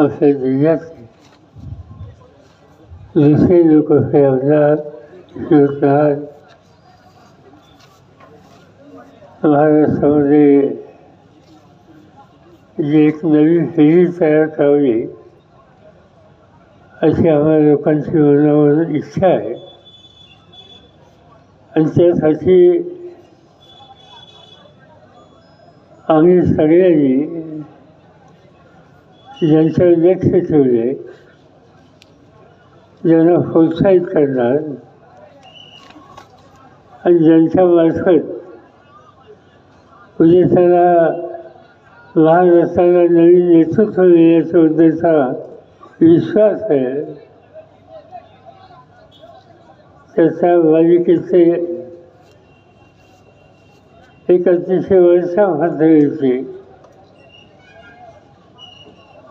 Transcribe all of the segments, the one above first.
आपल्या जिल्ह्यातले दुसरे लोक हे अवजार शिवराज महाराष्ट्रामध्ये जी एक नवीन फेरी तयार करावी अशी आम्हाला लोकांची मनावर इच्छा आहे. आणि त्यासाठी आम्ही सगळ्यांनी ज्यांच्यावर लक्ष ठेवले. ज्यांना प्रोत्साहित करणार. आणि ज्यांच्या मार्फत म्हणजे उद्या त्याला असताना नवीन नेतृत्व देण्याच्याबद्दलचा विश्वास आहे. त्याचा मालिकेचे एक अतिशय वर्षा पातळीचे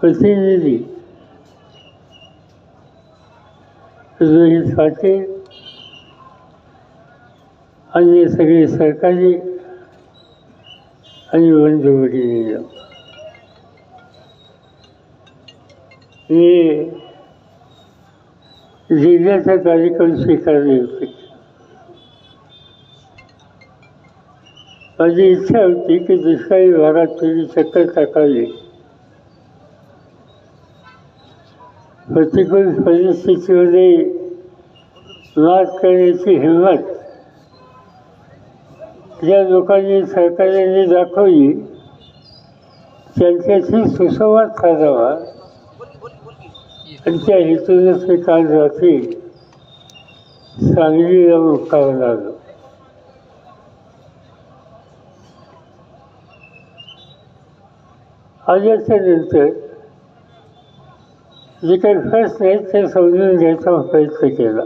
प्रतिनिधी रोहित फाटे आणि सगळे सरकारी आणि बंधू हे जिल्ह्याचा कार्यक्रम स्वीकारले होते माझी इच्छा होती की दुष्काळी भागात थोडी चक्कर टाकावी. प्रतिकूल परिस्थितीमध्ये मात करण्याची हिंमत. ज्या लोकांनी सरकारने दाखवली त्यांच्याशी सुसंवाद साधावा आणि त्या हेतूनच मी काल रात्री सांगलीला मुक्काम आलो आल्याच्यानंतर जे काही प्रश्न आहेत ते समजून घ्यायचा प्रयत्न केला.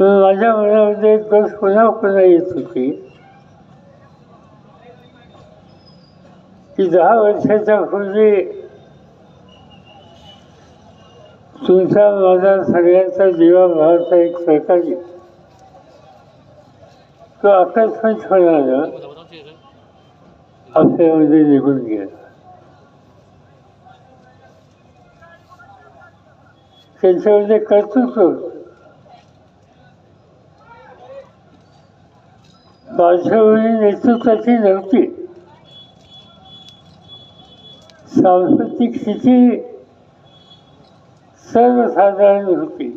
माझ्या मनामध्ये एक पुन्हा पुन्हा येत होती. की दहा वर्षाच्या पूर्वी तुमचा माझा सगळ्यांचा जीवा भावाचा एक सहकारी तो आकस्मितपणानं आपल्यामध्ये निघून गेला. त्यांच्यामध्ये कर्तृत्व होतं नेतृत्वाची नव्हती सांस्कृतिक स्थिती सर्वसाधारण होती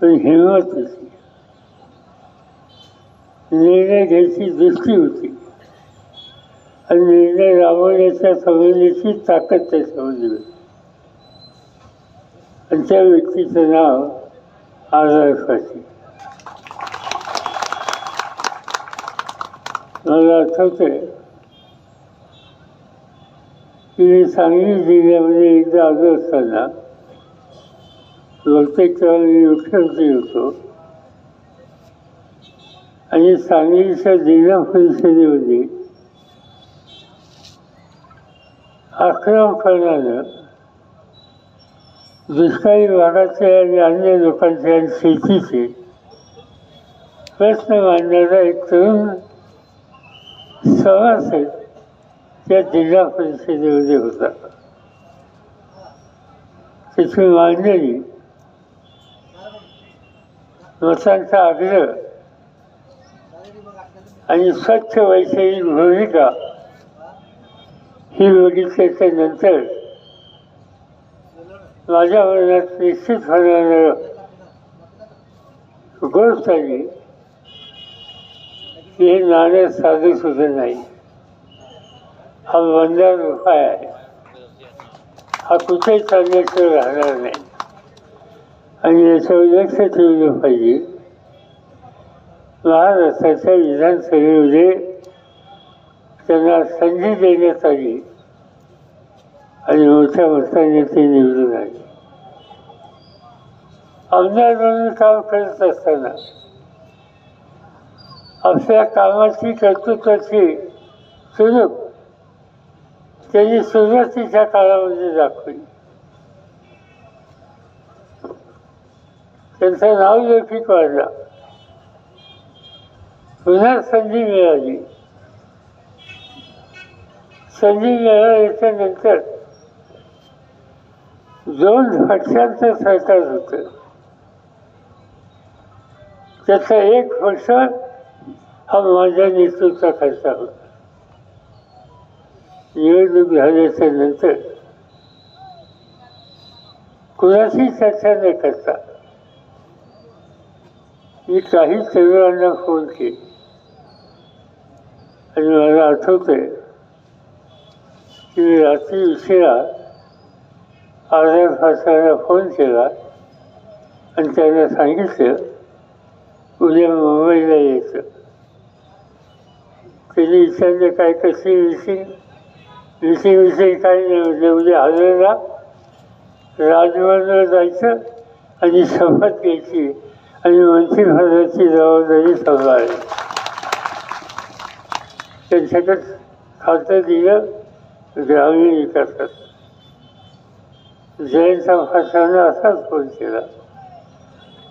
पण हिंमत होती निर्णय घ्यायची दृष्टी होती आणि निर्णय राबवण्याच्या संबंधीची ताकद त्याच्यामध्ये होती आणि त्या व्यक्तीचं नाव आझाद फाशी मला आठवतंय की सांगली जिल्ह्यामध्ये एकदा आलो असताना बहुतेक तेव्हा मी मुख्यमंत्री होतो. आणि सांगलीच्या जिल्हा परिषदेमध्ये आक्रमकपणानं दुष्काळी भागाचे आणि अन्य लोकांचे आणि शेतीचे प्रश्न मांडणारा एक तरुण सभासद त्या जिल्हा परिषदेमध्ये होता. त्याची मांडणी मतांचा आग्रह आणि स्वच्छ वैषयिक भूमिका ही बघितल्याच्या नंतर माझ्या मनात निश्चित होणारं गोष्ट आली. की हे नाणं साधं सुद्धा नाही. हा मंदार उपाय आहे. हा कुठेही चालण्याचं राहणार नाही. आणि याच्यावर लक्ष ठेवलं पाहिजे. महाराष्ट्राच्या विधानसभेमध्ये त्यांना संधी देण्यात आली. आणि मोठ्या मताने ते निवडून आले आमदार म्हणून काम करत असताना आपल्या कामाची कर्तृत्वाची सुरूप त्यांनी सुरुवातीच्या काळामध्ये दाखवली. त्यांचं नाव लौकिक वाढला. पुन्हा संधी मिळाली. संधी मिळाल्याच्या नंतर दोन पक्षांचं सरकार होतं. त्याचा एक पक्ष हा माझ्या नेतृत्वाखालचा होता. निवडणूक झाल्याच्यानंतर कुणाशी चर्चा न करता मी काही तरुणांना फोन केले. आणि मला आठवतंय की रात्री उशिरा अर्ध्या तासाला फोन केला आणि त्यांना सांगितलं उद्या मुंबईला यायचं. त्यांनी विचारलं काय कशी विषयी? मिसिंग विषयी काही नाही म्हणजे उद्या हजरला राजभवनला जायचं आणि शपथ घ्यायची आणि मंत्रिपदाची जबाबदारी सांभाळली त्यांच्याकडे खातं दिलं ग्रामीण विकासात. जयंत भाषानं असाच फोन केला.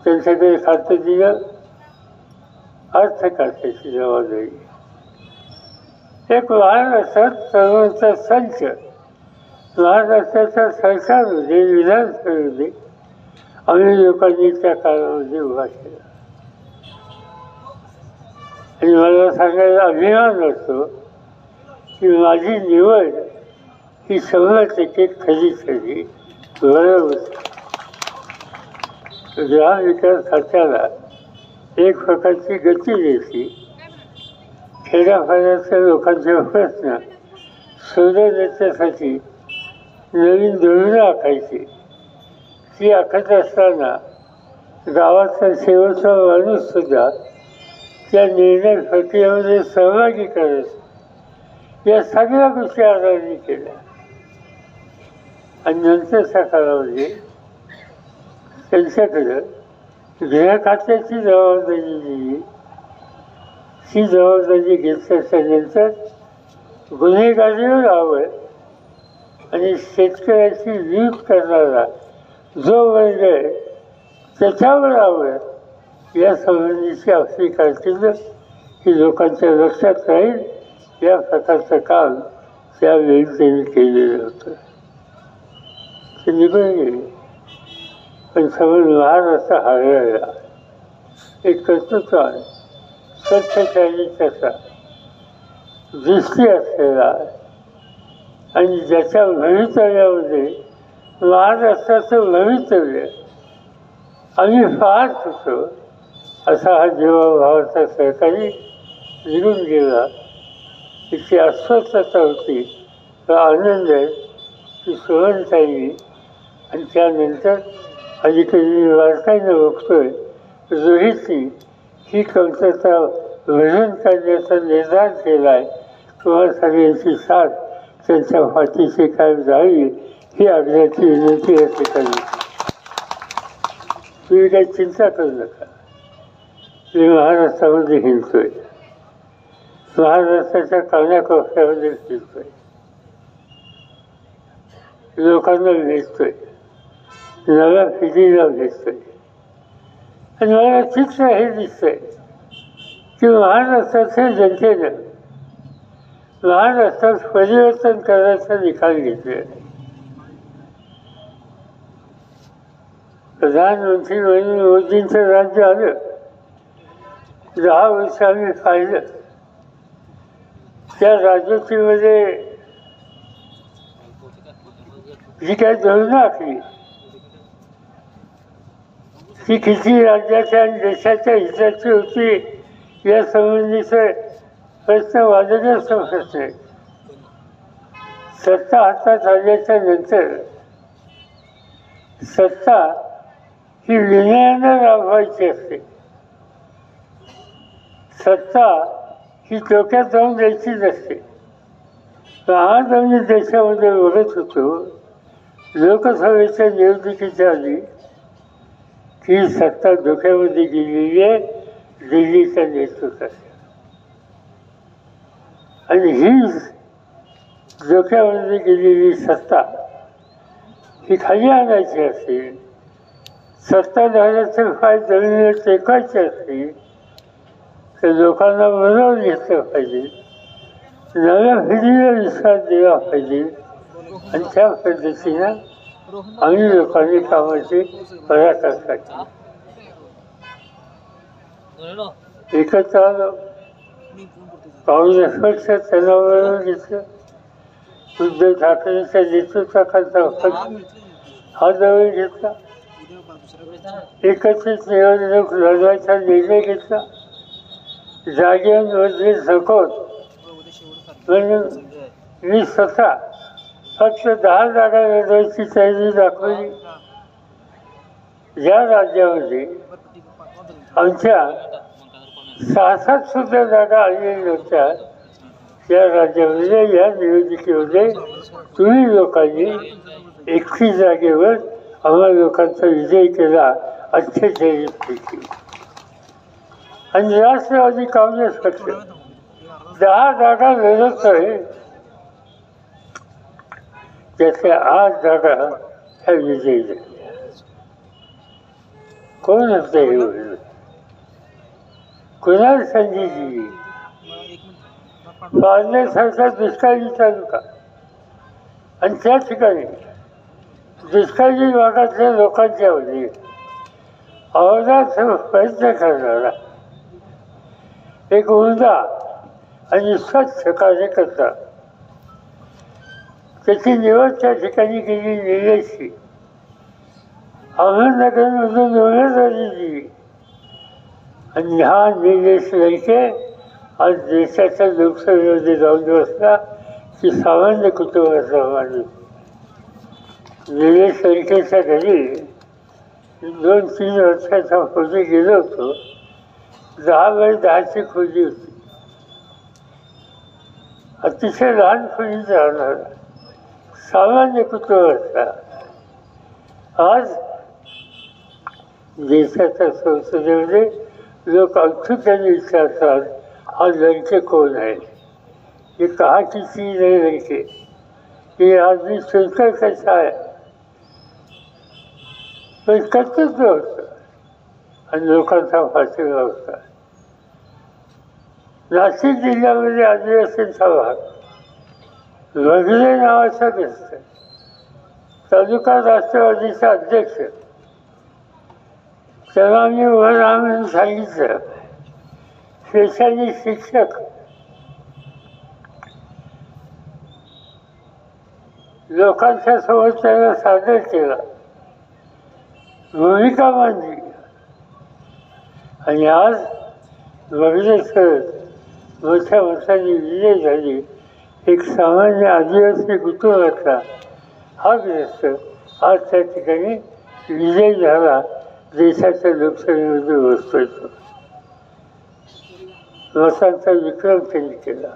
त्यांच्याकडे खातं दिलं अर्थ खात्याची जबाबदारी एक महाराष्ट्रात सर्वांचा संच. महाराष्ट्राच्या सरकारमध्ये म्हणजे विधानसभेमध्ये आम्ही लोकांनी त्या काळामध्ये उभा केला. आणि मला सांगायला अभिमान वाटतो की माझी निवड ही शंभर टक्के खरी खरी बरोबर ग्राम विकास एक प्रकारची गती द्यायची. खेड्यापाड्याच्या लोकांचे प्रश्न सोडवण्याच्यासाठी नवीन धोरणं आखायची. ती आखत असताना गावाचा शेवटचा माणूस सुद्धा त्या निर्णय प्रक्रियेमध्ये सहभागी करायचं. या सगळ्या गोष्टी आधाराने केल्या. आणि नंतरच्या कालावधी त्यांच्याकडं गृहखात्याची जबाबदारी दिली ही जबाबदारी घेतल्याच्यानंतर गुन्हेगारीवर आवड आणि शेतकऱ्याची वीज करणारा जो वर्ग आहे त्याच्यावर आवड. या संबंधीची आपली कारकिर्द ही लोकांच्या लक्षात राहील. या प्रकारचं काम त्यावेळी त्यांनी केलेलं होतं. ते निघून गेले पण समज महाराष्ट्र हरवला एक कर्तृत्वान स्वच्छतेने त्याचा दृष्टी असलेला. आणि ज्याच्या भवितव्यामध्ये महाराष्ट्राचं भवितव्य. आम्ही पाहत होतो असा हा जेव्हा भावाचा सहकारी निघून गेला. तिची अस्वस्थता होती. आनंद आहे. की सुवर्णताई आणि त्यानंतर अलीकडील वारकांना बघतोय रोहितनी ही कमतरता वजन करण्याचा निर्धार केला आहे किंवा सगळ्यांची साथ त्यांच्या पाठीशी काय जावी ही आग्रहाची विनंती या ठिकाणी तुम्ही काही चिंता करू नका. मी महाराष्ट्रामध्ये हिंडतोय. महाराष्ट्राच्या कानाकोपऱ्यामध्ये फिरतोय. लोकांना भेटतोय. नव्या पिढीला भेटतोय आणि मला चित्र हे दिसतंय की महाराष्ट्राच्या जनतेनं. महाराष्ट्रात परिवर्तन करण्याचा निकाल घेतलेला आहे प्रधानमंत्री नरेंद्र मोदींचं राज्य आलं. दहा वर्ष आम्ही पाहिलं. त्या राजवटीमध्ये जी काही धोरणं आखली ती किती राज्याच्या आणि देशाच्या हिताची होती या संबंधीचे प्रश्न वादग्रस्त प्रश्न सत्ता हातात आल्याच्यानंतर सत्ता ही विनयानं राबवायची असते. सत्ता ही डोक्यात जाऊन द्यायची नसते आज आम्ही देशामध्ये बघत होतो लोकसभेच्या निवडणुकीच्या आधी ही सत्ता डोक्यामध्ये गेलेली आहे दिल्लीच्या नेतृत्वात आणि ही डोक्यामध्ये गेलेली सत्ता ही खाली आणायची असेल सत्ताधाऱ्याचे काय जमिनीवर टेकायची असेल तर लोकांना बरोबर घेतलं पाहिजे नव्या पिढीला विश्वास दिला पाहिजे आणि त्या पद्धतीनं आम्ही लोकांनी कामाची पराकाष्ठा केली एकत्र आलो काँग्रेस पक्ष तणावर घेतलं उद्धव ठाकरेच्या नेतृत्वाखालचा हा जवळ घेतला. एकत्रित निवडणूक लढवायचा निर्णय घेतला. जागेमध्ये सकोत म्हणून मी स्वतः फक्त दहा जागा लढवायची तयारी दाखवली. या राज्यामध्ये आमच्या सहा सात सुद्धा जागा आलेल्या नव्हत्या. या राज्यामध्ये या निवडणुकीमध्ये तुम्ही लोकांनी एकवीस जागेवर आम्हा लोकांचा विजय केला अठ्ठेचाळीसपैकी आणि राष्ट्रवादी काँग्रेस पक्ष दहा जागा लढत आहे. त्याच्या आज जागा ह्या विजयी झाल्या कोण होतं हे कुणाल कुणाला संधी दुष्काळी तालुका आणि त्या ठिकाणी दुष्काळी भागातल्या लोकांच्या वतीने अवधात प्रयत्न करणारा एक उमदा आणि स्वच्छ कार्यकर्ता त्याची निवड त्या ठिकाणी केली निलेशची अहमदनगरमधून निवडत आलेली आणि हा निर्देश लडके आज देशाच्या लोकसभेमध्ये जाऊन बसला की सामान्य कुटुंबाचा माणूस निलेश लडकेच्या घरी दोन तीन वर्षाचा खोजी गेलो होतो दहा बाय दहाची खोली होती अतिशय लहान खोलीत राहणार सामान्य कुटुंबाचा आज देशाच्या संसदेमध्ये लोक औत्सुक्याने विचारतात हा लंके कोण आहे? हे कहा की चीज लंके हे आज मी सुनकर कसा आहे पण कर्तव्य होतं आणि लोकांचा फाशीला होता नाशिक जिल्ह्यामध्ये आदिवासींचा भाग. लगले नावाचा दिसतं तालुका राष्ट्रवादीचा अध्यक्ष. तेव्हा मी उभं राहून सांगितलं. शेषाजी शिक्षक. लोकांच्या सोबत त्यांना सादर केला. भूमिका मांडली. आणि आज बघितलं मोठ्या वर्षांनी विजय झाली. एक सामान्य आदिवासी कुटुंबाचा हा ग्रस्त आज त्या ठिकाणी विजय झाला. देशाच्या लोकशाहीमध्ये बसतोय लोकांचा विक्रम त्यांनी केला.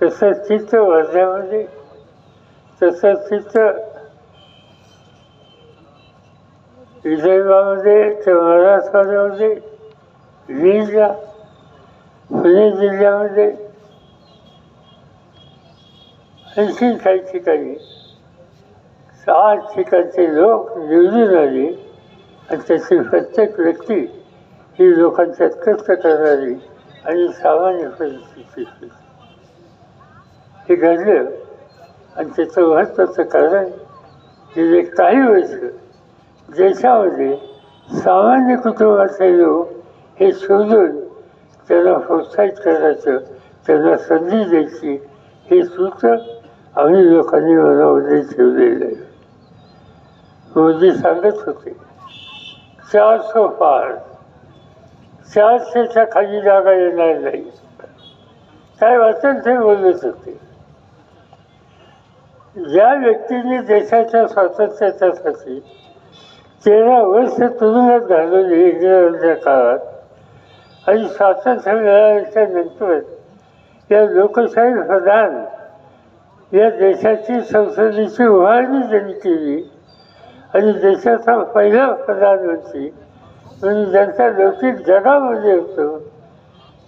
तसंच चित्र वर्ध्यामध्ये तसंच चित्र विदर्भामध्ये ते मराठवाड्यामध्ये बीडला पुणे जिल्ह्यामध्ये आणखी काही ठिकाणी सहा ठिकाणचे लोक निवडून आले आणि त्याची प्रत्येक व्यक्ती ही लोकांच्यात कष्ट करणारी आणि सामान्य परिस्थिती हे घडलं आणि त्याचं महत्त्वाचं कारण गेले काही वर्ष देशामध्ये सामान्य कुटुंबाचे लोक हे शोधून त्यांना प्रोत्साहित करायचं त्यांना संधी द्यायची हे सूत्र आम्ही लोकांनी मनामध्ये ठेवलेलं आहे मोदी सांगत होते चारशे पार चारशेच्या खाली जागा येणार नाही. काय वाचन ते बोलत होते. ज्या व्यक्तीने देशाच्या स्वातंत्र्यासाठी तेरा वर्ष तुरुंगात घालवली इंग्रजांच्या काळात आणि स्वातंत्र्य मिळाल्याच्या नंतर या लोकशाही प्रधान या देशाची संसदेची उभारणी त्यांनी केली आणि देशाचा पहिला प्रधानमंत्री म्हणजे ज्यांचा लौकिक जगामध्ये होतो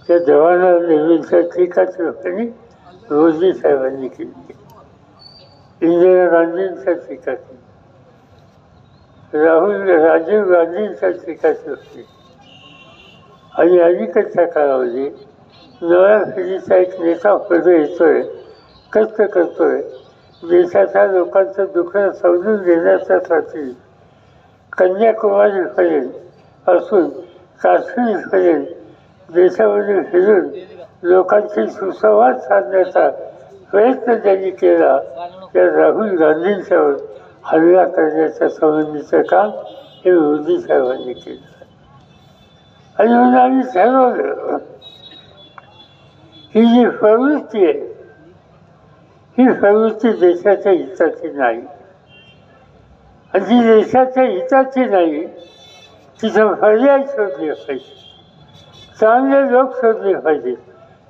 त्या जवाहरलाल नेहरूंच्या टीकाच लोकांनी मोदी साहेबांनी केली. इंदिरा गांधींच्या टीका केली राहुल राजीव गांधींच्या टीकाच होती. आणि अलीकडच्या काळामध्ये नव्या पिढीचा एक नेता पुढे येतोय. कष्ट करतोय. देशाच्या लोकांचं दुःख समजून घेण्यासाठी कन्याकुमारीपर्यंत पासून काश्मीरपर्यंत देशामध्ये फिरून लोकांशी सुसंवाद साधण्याचा प्रयत्न त्यांनी केला. त्या राहुल गांधींच्यावर हल्ला करण्याच्या संबंधीचं काम हे मोदी साहेबांनी केलं. आणि म्हणून आम्ही ठरवलं ही जी प्रवृत्ती आहे ही प्रवृत्ती देशाच्या हिताची नाही. आणि जी देशाच्या हिताची नाही तिथं पर्याय शोधले पाहिजे. चांगले लोक शोधले पाहिजे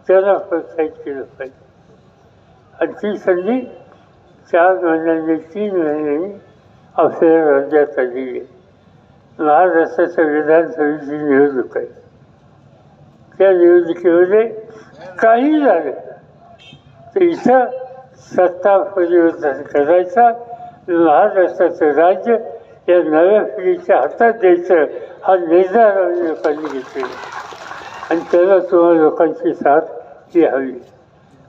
त्याला प्रोत्साहित केलं पाहिजे. आणि ती संधी चार महिन्यांनी तीन महिन्यांनी आपल्या राज्यात आली आहे. महाराष्ट्राच्या विधानसभेची निवडणूक आहे. त्या निवडणुकीमध्ये काही झालं तर इथं सत्ता परिवर्तन करायचा. महाराष्ट्राचं राज्य या नव्या पिढीच्या हातात द्यायचं हा निर्धार आम्ही लोकांनी घेतलेला आणि त्याला तुम्हाला लोकांची साथ ही हवी.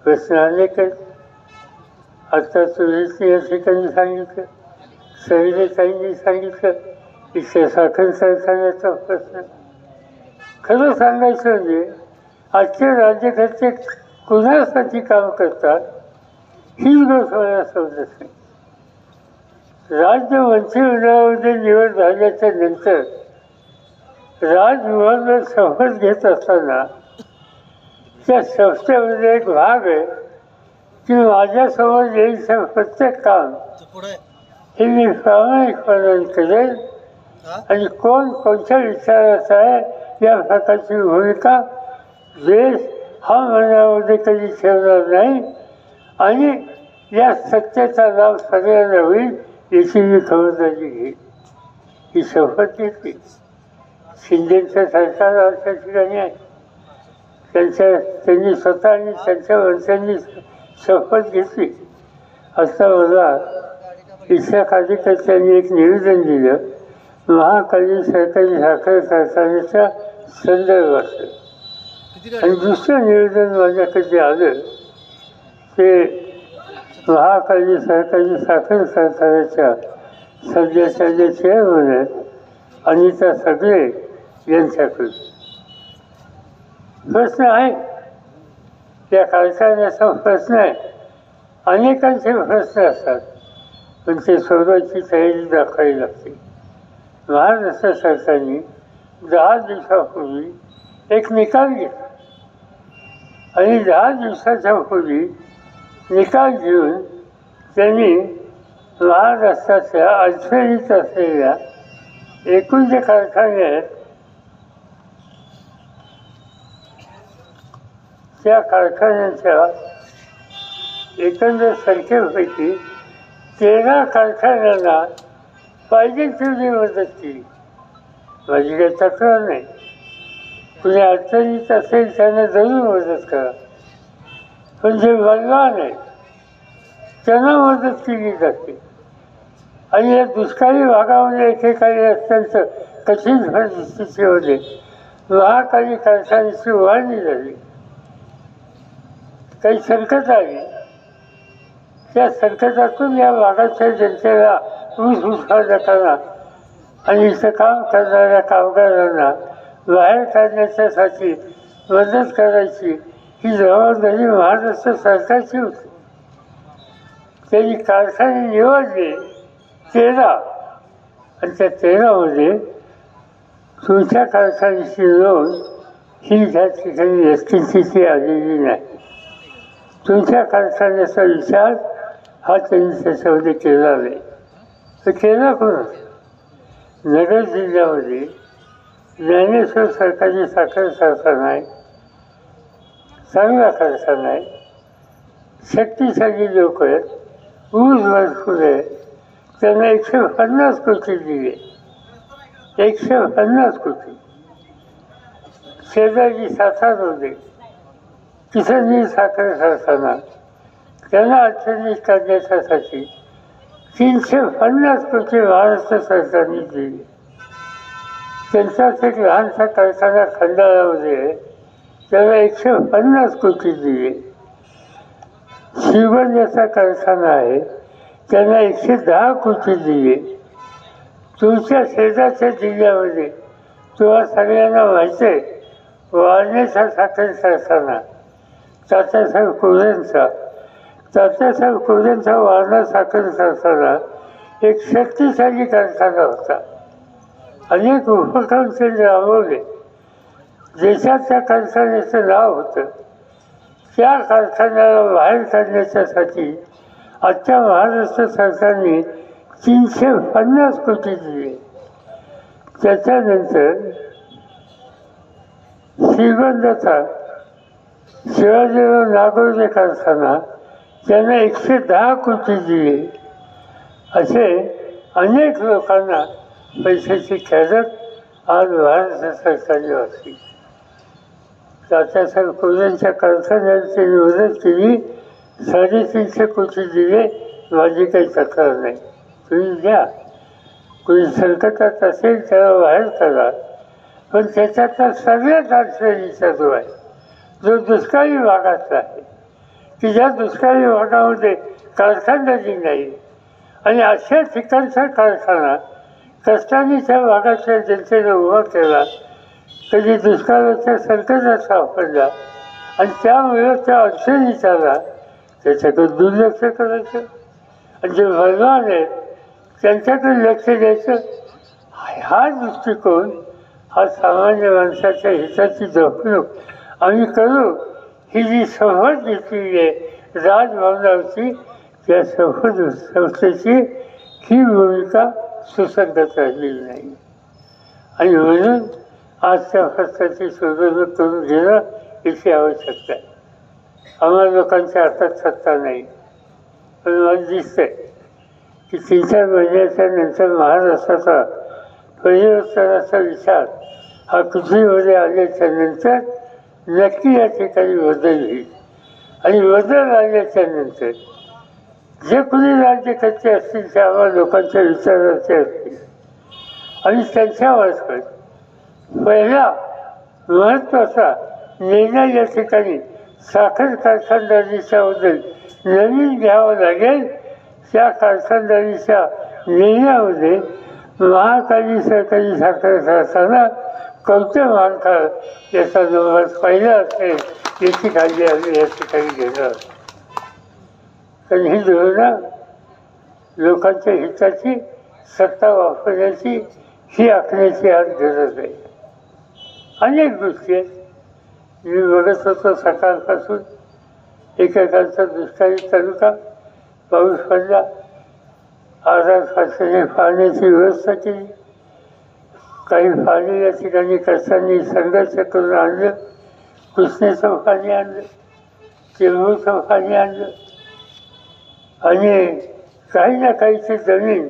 प्रश्न अनेक आहेत आता सुरेशने या ठिकाणी सांगितलं. सविताईंनी सांगितलं. इथे साखर कारखान्याचा प्रश्न. खरं सांगायचं म्हणजे आजचे राज्यकर्ते कुणासाठी काम करतात? ही गोष्ट मला समजत नाही राज्य मंत्रिमंडळामध्ये निवड झाल्याच्यानंतर राजभवनवर शपथ घेत असताना त्या शपथेमध्ये एक भाग आहे की माझ्यासमोर येईल प्रत्येक काम हे मी प्रामाणिकपणे करेल आणि कोण कोणत्या विचाराचा आहे या प्रकारची भूमिका देश हा मनामध्ये कधी ठेवणार नाही. आणि या सत्तेचा लाभ सगळ्यांना होईल याची मी खबरदारी घेईन. ही शपथ घेतली. शिंदेचं सरकार आमच्या ठिकाणी आहे त्यांच्या त्यांनी स्वतः आणि त्यांच्या वंशांनी शपथ घेतली. असं मला इथल्या कार्यकर्त्यांनी एक निवेदन दिलं. महाकाली सरकारी साखर कारखान्याच्या संदर्भात. आणि दुसरं निवेदन माझ्याकडे आलं. ते महाकाली सहकारी साखर कारखान्याच्या सध्याच्या जे चेअरमन आहेत अनिता सगळे यांच्याकडे प्रश्न आहे. त्या कारखान्याचा प्रश्न आहे. अनेकांचे प्रश्न असतात. पण ते सोडवायची तयारी दाखवावी लागते. महाराष्ट्र सरकारने दहा दिवसापूर्वी एक निकाल घेतला. आणि दहा दिवसाच्या पूर्वी निकाल घेऊन त्यांनी महाराष्ट्राच्या अडचणीत असलेल्या एकूण जे कारखाने आहेत त्या कारखान्यांच्या एकंदर संख्येपैकी तेरा कारखान्यांना पाहिजे तेवढी मदत केली. माझी काही तक्रार नाही. कुणी अडचणीत असेल त्यांना जरूर मदत करा. पण जे बलवान आहेत त्यांना मदत केली जाते. आणि या दुष्काळी भागामध्ये एकेकाळी अत्यंत कठीण परिस्थितीमध्ये महाकाली कारखान्याची उभारणी झाली. काही संकट आली. त्या संकटातून या भागाच्या जनतेला ऊस उत्पादकांना आणि इथं काम करणाऱ्या कामगारांना बाहेर काढण्याच्यासाठी मदत करायची ही जबाबदारी महाराष्ट्र सरकारची होती. त्यांनी कारखाने निवडले तेरा. आणि त्या तेरामध्ये तुमच्या कारखान्याची लोन ही त्या ठिकाणी एस टी सीची आलेली नाही. तुमच्या कारखान्याचा विचार हा त्यांनी त्याच्यामध्ये केला नाही. तर केला कोण? नगर जिल्ह्यामध्ये ज्ञानेश्वर सरकारी साखर कारखाना आहे चांगला कारखाना आहे शक्तिशाली लोक आहेत. ऊस भरपूर आहे. त्यांना एकशे पन्नास कोटी दिले. एकशे पन्नास कोटी. शेजारी होते. किसनजी साखर कारखाना. त्यांना अडचणीत काढण्यासाठी तीनशे पन्नास कोटी महाराष्ट्र सरकारने दिली. त्यांचाच एक लहानसा कारखाना खंडाळामध्ये आहे. त्याला एकशे पन्नास कोटी दिले. श्रीगंजाचा कारखाना आहे त्यांना एकशे दहा कोटी दिले. तुमच्या शेजारच्या जिल्ह्यामध्ये तुम्हाला सगळ्यांना माहिती आहे वारणेचा साखर कारखाना तात्यासाहेब कोल्यांचा तात्यासाहेब कोल्यांचा वारणा साखर कारखाना एक शक्तिशाली कारखाना होता. अनेक उपक्रम त्यांनी राबवले. देशाच्या कारखान्याचं नाव होतं. त्या कारखान्याला बाहेर काढण्याच्यासाठी आजच्या महाराष्ट्र सरकारने तीनशे पन्नास कोटी दिले. त्याच्यानंतर श्रीगोंदाचा शिवाजीराव नागोदे कारखाना त्यांना एकशे दहा कोटी दिले. असे अनेक लोकांना पैशाची खेळत आज भारत सरकारने वाचली. तात्यासाहेब कोल्यांच्या कारखान्याची त्यांनी मदत केली. साडेतीनशे कोटी दिले. माझी काही तक्रार नाही. तुम्ही द्या. कोणी संकटात असेल त्याला बाहेर करा पण त्याच्यातला सगळ्यात अडचणीचा जो आहे जो दुष्काळी भागातला आहे. की ज्या दुष्काळी भागामध्ये कारखानाची नाही आणि अशा ठिकाणचा कारखाना कष्टाने त्या भागातल्या जनतेने उभा केला कधी दुष्काळाच्या संकटात सापडला आणि त्यामुळे त्या अडचणीत आला त्याच्याकडे दुर्लक्ष करायचं. आणि जे भगवान आहेत त्यांच्याकडे लक्ष द्यायचं. हा दृष्टिकोन हा सामान्य माणसाच्या हिताची जपणूक आम्ही करू. ही जी सहज घेतलेली आहे राजभवनावरची त्या शपथ संस्थेची ही भूमिका सुसंगत राहिलेली नाही. आणि म्हणून आज त्या फरकाची करून घेणं याची आवश्यकता आहे. आम्हाला लोकांच्या हातात सत्ता नाही. पण मला दिसतंय की तीन चार महिन्याच्या नंतर महाराष्ट्राचा परिवर्तनाचा विचार हा पृथ्वीमध्ये आल्याच्यानंतर नक्की या ठिकाणी बदल होईल. आणि बदल आल्याच्यानंतर जे कोणी राज्यकर्ते असतील ते आम्हाला लोकांच्या विचाराचे असतील. आणि त्यांच्यामार्फत पहिला महत्त्वाचा निर्णय या ठिकाणी साखर कारखानदारीच्या बद्दल नवीन घ्यावं लागेल. त्या कारखानदारीच्या निर्णयामध्ये महाकाली सरकारी साखर कारखाना कवटे मानकार याचा नंबर पहिला असेल याची काळजी आम्ही या ठिकाणी घेणार पण ही धोरणं लोकांच्या हिताची सत्ता वापरण्याची ही आखण्याची आज गरज आहे. अनेक गोष्टी आहेत मी बघत होतो सकाळपासून एकेकांचा दुष्काळी तालुका पाऊस पडला. आजार शासनाने पाण्याची व्यवस्था केली. काही फाळणी या ठिकाणी कष्टांनी संघर्ष करून आणलं. कृष्णेचं पाणी आणलं. चिरमूरचं पाणी आणलं. आणि काही ना काहीची जमीन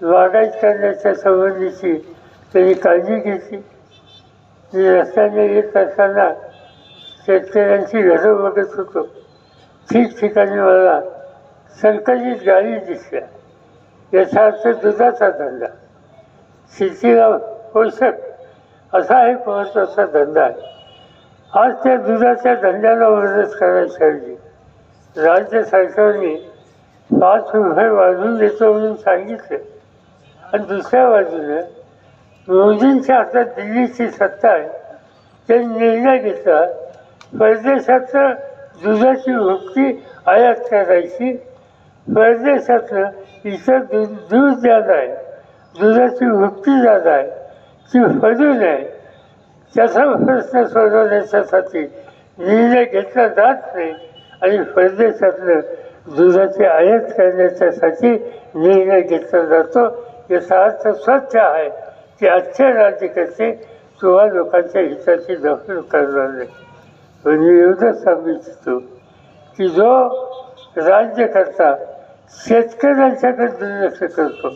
वागायच करण्याच्या संबंधीची त्यांनी काळजी घेतली. मी रस्त्याने येत असताना शेतकऱ्यांची घरं बघत होतो. ठिकठिकाणी मला संकलित गाडी दिसल्या. याचा अर्थ दुधाचा धंदा. शेतीला पोषक असा एक महत्त्वाचा धंदा आहे. आज त्या दुधाच्या धंद्याला मदत करायसाठी राज्य सरकारने पाच रुपये वाढून देतो म्हणून सांगितलं. आणि दुसऱ्या बाजूने मोदींच्या हातात दिल्लीची सत्ता आहे. त्यांनी निर्णय घेतला परदेशातलं दुधाची भुकटी आयात करायची. परदेशातलं इतर दूध दूध जादा आहे. दुधाची भुकटी जादा आहे. ती फजू नये त्याचा प्रश्न सोडवण्याच्यासाठी निर्णय घेतला जात नाही आणि परदेशातलं दुधाची आयात करण्याच्यासाठी निर्णय घेतला जातो. याचा अर्थ स्वच्छ आहे. की आजचे राज्यकर्ते किंवा लोकांच्या हिताची दखल करणार. नाही पण मी एवढंच सांगू इच्छितो की जो राज्यकर्ता शेतकऱ्यांच्याकडे दुर्लक्ष करतो.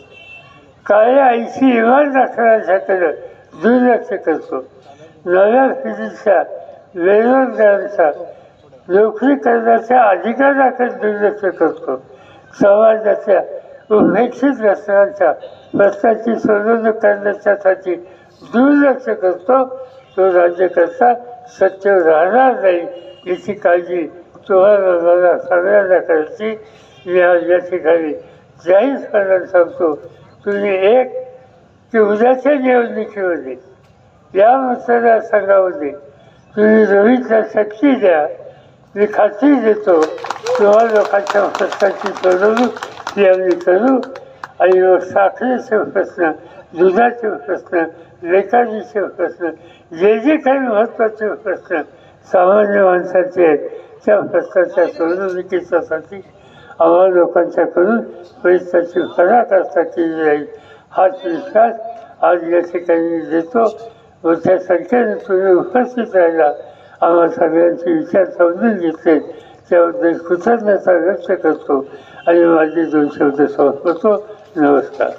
काळ्या ऐशी इमान राखण्याच्याकडे दुर्लक्ष करतो. नव्या पिढीच्या बेरोजगारांचा नोकरी करण्याच्या अधिकाराकडे दुर्लक्ष करतो. समाजाच्या उपेक्षित घटनांच्या प्रश्नाची सोडवणूक करण्याच्यासाठी दुर्लक्ष करतो तो राज्यकर्ता सत्य राहणार नाही याची काळजी तुम्हाला सगळ्यांना करायची मी आज या ठिकाणी जाहीरपणाने सांगतो तुम्ही एक की उद्याच्या निवडणुकीमध्ये या मतदारसंघामध्ये तुम्ही रोहितला शक्ती द्या मी खात्री देतो तुम्हा लोकांच्या प्रश्नाची सोडवणूक ही आम्ही करू. आणि मग साखरेचे प्रश्न दुधाचे प्रश्न लेखाजीचे प्रश्न जे जे काही महत्त्वाचे प्रश्न सामान्य माणसाचे आहेत त्या प्रश्नाच्या सोडवणुकीसाठी आम्हा लोकांच्याकडून प्रयत्नाची पराकाष्ठा केली जाईल हाच विश्वास आज या ठिकाणी देतो. मोठ्या संख्येने तुम्ही उपस्थित राहिला. आम्हा सगळ्यांचे विचार समजून घेतले. त्याबद्दल कृतज्ञता व्यक्त करतो. आणि माझे दोन शब्द संपवतो. নমস্কার